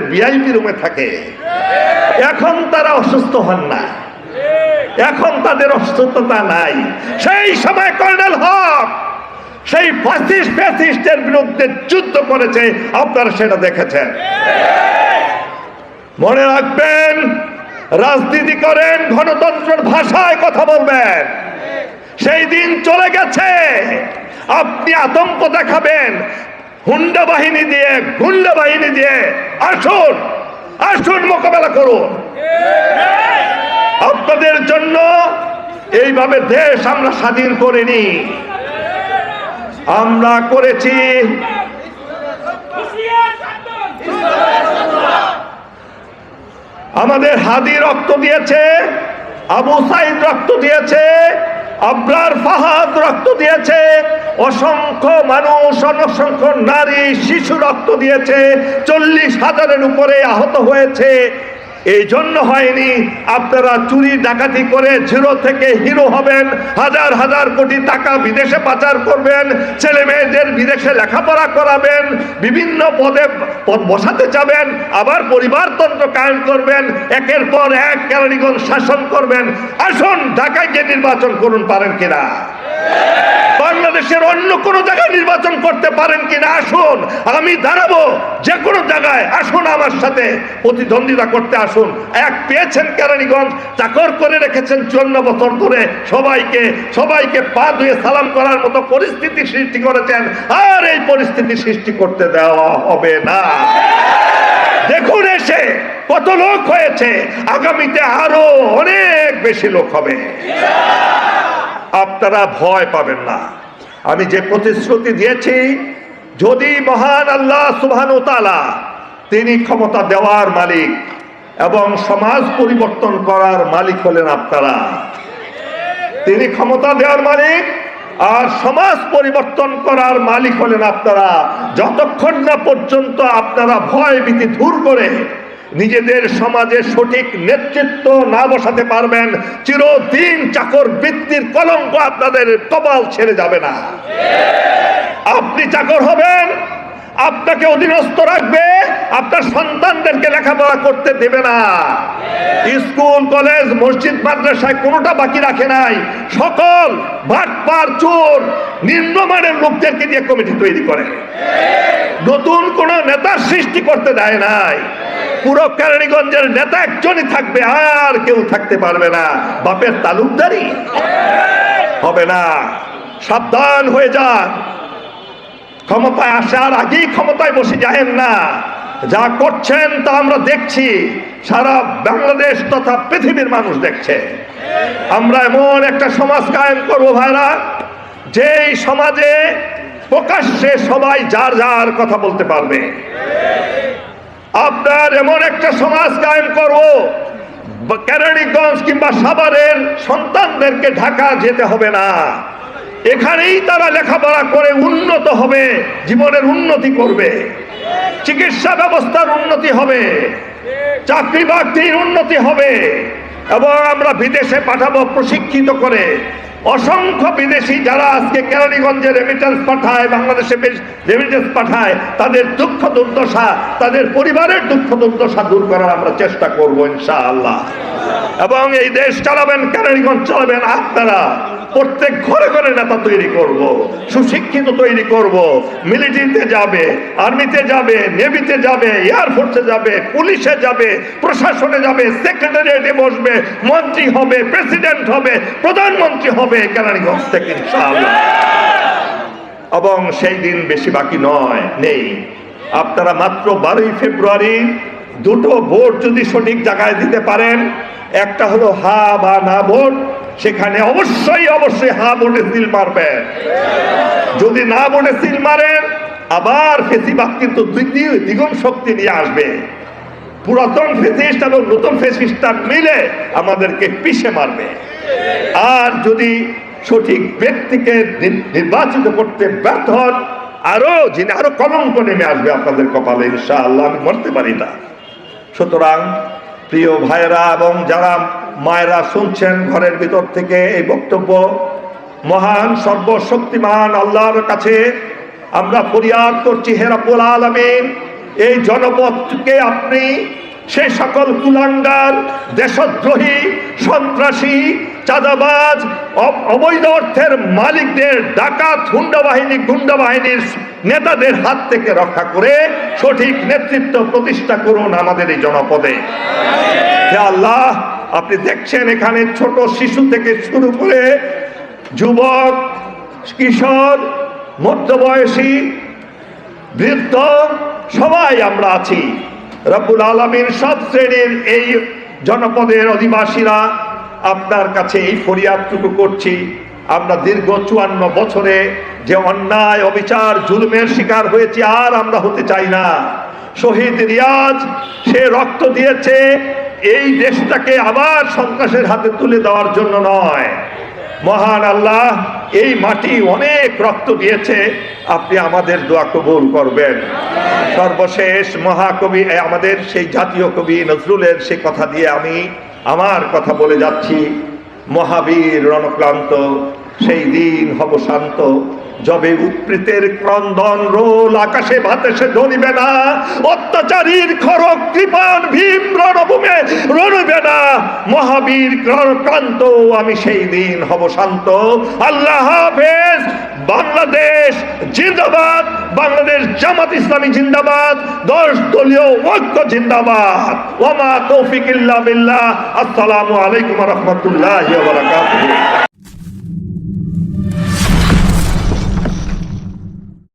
VIP রুমে থাকে। এখন তারা অসুস্থ হন না। এখন তাদের অসুস্থতা নাই। সেই সময় কর্নেল হক সেই ফাসিস্ট ফ্যাসিস্টের বিরুদ্ধে যুদ্ধ করেছে। আপনারা সেটা দেখেছেন। মনে রাখবেন, রাজনীতি করেন, গণতন্ত্রের ভাষায় কথা বলবেন। সেই দিন চলে গেছে। আপনি আতঙ্ক দেখাবেন। হুন্ডা বাহিনী দিয়ে, গুন্ডা বাহিনী দিয়ে, আসুন আসুন মোকাবেলা করুন। আপনাদের জন্য এইভাবে দেশ আমরা স্বাধীন করিনি। আমরা করেছি আমাদের হাদি রক্ত দিয়েছে, আবু সাইদ রক্ত দিয়েছে, আবরার ফাহাদ রক্ত দিয়েছে অসংখ্য মানুষ অসংখ্য নারী, শিশু রক্ত দিয়েছে, চল্লিশ হাজারের উপরে আহত হয়েছে। এই জন্য হয়নি আপনারা চুরি, ডাকাতি করে জিরো থেকে হিরো হবেন, হাজার হাজার কোটি টাকা বিদেশে পাচার করবেন, ছেলে মেয়েদের বিদেশে লেখাপড়া করাবেন, বিভিন্ন পদে বসাতে যাবেন, আবার পরিবারতন্ত্র কায়েম করবেন, একের পর এক কেরানীগঞ্জ শাসন করবেন। আসুন ঢাকায় গিয়ে নির্বাচন করুন, পারেন কিনা? বাংলাদেশের অন্য কোনো জায়গায় নির্বাচন করতে পারেন কিনা? আসুন, আমি দাঁড়াবো। যে কোনো জায়গায় আসুন আমার সাথে। প্রতিদ্বন্দ্বিতা করতে আসুন। এক পেয়েছেন কেরানীগঞ্জ, চাকর করে রেখেছেন চুয়ান্ন বছর ধরে। সবাইকে সবাইকে পা ধুয়ে সালাম করার মতো পরিস্থিতি সৃষ্টি করেছেন। আর এই পরিস্থিতি সৃষ্টি করতে দেওয়া হবে না। দেখুন এসে কত লোক হয়েছে। আগামীতে আরও অনেক বেশি লোক হবে। আপনারা ভয় পাবেন না। আমি যে প্রতিশ্রুতি দিয়েছি, যদি মহান আল্লাহ সুবহান তালা তিনি ক্ষমতা দেওয়ার মালিক এবং সমাজ পরিবর্তন করার মালিক হলেন আপনারা। তিনি ক্ষমতা দেওয়ার মালিক আর সমাজ পরিবর্তন করার মালিক হলেন আপনারা। যতক্ষণ না পর্যন্ত আপনারা ভয় ভীতি দূর করে নিজেদের সমাজে সঠিক নেতৃত্ব না বসাতে পারবেন, চিরদিন চাকর বৃত্তির কলঙ্ক আপনাদের কপাল ছেড়ে যাবে না। আপনি চাকর হবেন, আপনাকে অধীনস্থ রাখবে, আপনার সন্তানদেরকে লেখাপড়া করতে দেবে না। স্কুল, কলেজ, মসজিদ, মাদ্রাসায় কোনোটা বাকি রাখে নাই। সকল ভাটপার চোর, নিম্নমানের লোকদেরকে দিয়ে কমিটি তৈরি করে। নতুন কোন নেতার সৃষ্টি করতে দেয় নাই। পুরো কেরানীগঞ্জের নেতা একজনই থাকবে, আর কেউ থাকতে পারবে না। বাপের তালুকদারি হবে না। সাবধান হয়ে যান ক্ষমতায় আসার আগেই ক্ষমতায় বসে যায়েন না। যা করছেন তা আমরা দেখছি। সারা বাংলাদেশ তথা পৃথিবীর মানুষ দেখছে। আমরা এমন একটা সমাজ কায়েম করব ভাইরা, যেই সমাজে প্রকাশ্যে সবাই যার যার কথা বলতে পারবে। আপনার এমন একটা সমাজ কায়েম করব কেরানীগঞ্জ কিংবা সাভারের সন্তানদেরকে ঢাকা যেতে হবে না। এখানেই তারা লেখাপড়া করে উন্নত হবে, জীবনের উন্নতি করবে। চিকিৎসা ব্যবস্থার উন্নতি হবে চাকরি বাকরির উন্নতি হবে, এবং আমরা বিদেশে পাঠাবো প্রশিক্ষিত করে। অসংখ্য বিদেশি যারা আজকে কেরানীগঞ্জে রেমিটেন্স পাঠায়, বাংলাদেশে রেমিটেন্স পাঠায়, তাদের দুঃখ দুর্দশা, তাদের পরিবারের দুঃখ দুর্দশা দূর করার আমরা চেষ্টা করব ইনশাআল্লাহ। এবং এই দেশ চালাবেন, কেরানীগঞ্জ চালাবেন আপনারা। প্রত্যেক ঘরে ঘরে নেতা তৈরি করব। সুশিক্ষিত তৈরি করব। মিলিটারিতে যাবে, আর্মিতে যাবে, নেভিতে যাবে এয়ারফোর্সে যাবে, পুলিশে যাবে, প্রশাসনে যাবে, সেক্রেটারিয়েটে বসবে, মন্ত্রী হবে, প্রেসিডেন্ট হবে, প্রধানমন্ত্রী হবে কেরানীগঞ্জ থেকে এবং সেই দিন বেশি বাকি নয়, নেই আপনারা মাত্র বারোই ফেব্রুয়ারি দুটো ভোট যদি সঠিক জায়গায় দিতে পারেন, একটা হলো হা বা না ভোট সেখানে অবশ্যই অবশ্যই হা ভোটে সিল মারবেন যদি না ভোটে সিল মারেন আবার ফেসিবাদ কিন্তু দ্বিগুণ শক্তি নিয়ে আসবে। পুরাতন ফেসিস্ট এবং নতুন ফেসিস্টটা মিলে আমাদেরকে পিষে মারবে। আর যদি সঠিক ব্যক্তিকে নির্বাচিত করতে ব্যর্থ হন, আরও যিনি আরও কলঙ্ক নেমে আসবে আপনাদের কপালে, ইনশাআল্লাহ, আমি মরতে পারি না। সুতরাং প্রিয় ভাইরা এবং যারা মায়েরা শুনছেন ঘরের ভিতর থেকে এই বক্তব্য, মহান সর্বশক্তিমান আল্লাহর কাছে আমরা ফরিয়াদ করছি হেরাপুল আলমিন, এই জনপদকে আপনি সে সকল কুলাঙ্গার, দেশদ্রোহী সন্ত্রাসী, চাঁদাবাজ অবৈধ অর্থের মালিকদের ডাকাত হুন্ডা বাহিনী, গুন্ডা বাহিনীর নেতাদের হাত থেকে রক্ষা করে সঠিক নেতৃত্ব প্রতিষ্ঠা করুন আমাদের এই জনপদে। আল্লাহ, আপনি দেখছেন এখানে ছোট শিশু থেকে শুরু করে যুবক, কিশোর, মধ্যবয়সী, বৃদ্ধ, সবাই আমরা আছি। রব্বুল আলমীর সব শ্রেণির এই জনপদের অধিবাসীরা, আপনার কাছে এই ফরিয়াদটুকু করছি। আমরা দীর্ঘ চুয়ান্ন বছরে যে অন্যায়, অবিচার, জুলুমের শিকার হয়েছি, আর আমরা হতে চাই না। শহীদ রিয়াজ, সে রক্ত দিয়েছে, এই দেশটাকে আবার সন্ত্রাসের হাতে তুলে দেওয়ার জন্য নয়। মহান আল্লাহ, এই মাটি অনেক রক্ত দিয়েছে, আপনি আমাদের দোয়া কবুল করবেন। সর্বশেষ মহাকবি আমাদের সেই জাতীয় কবি নজরুলের সে কথা দিয়ে আমি আমার কথা বলে যাচ্ছি। মহাবীর রণক্লান্ত, সেই দিন হব শান্ত। যবে উৎপ্রীতের ক্রন্দন রোল, আকাশে বাতাসে ধরিবে না। অত্যাচারীর খরক কৃপান, ভীম, রণভূমে রণবে না মহাবীর ক্রান্ত, আমি সেই দিন হব শান্ত। আল্লাহ হাফেজ, বাংলাদেশ জিন্দাবাদ, বাংলাদেশ জামাত ইসলামী জিন্দাবাদ, দশ দলীয় ঐক্য জিন্দাবাদ। ওমা তৌফিক আসসালামু আলাইকুম রহমতুল্লাহ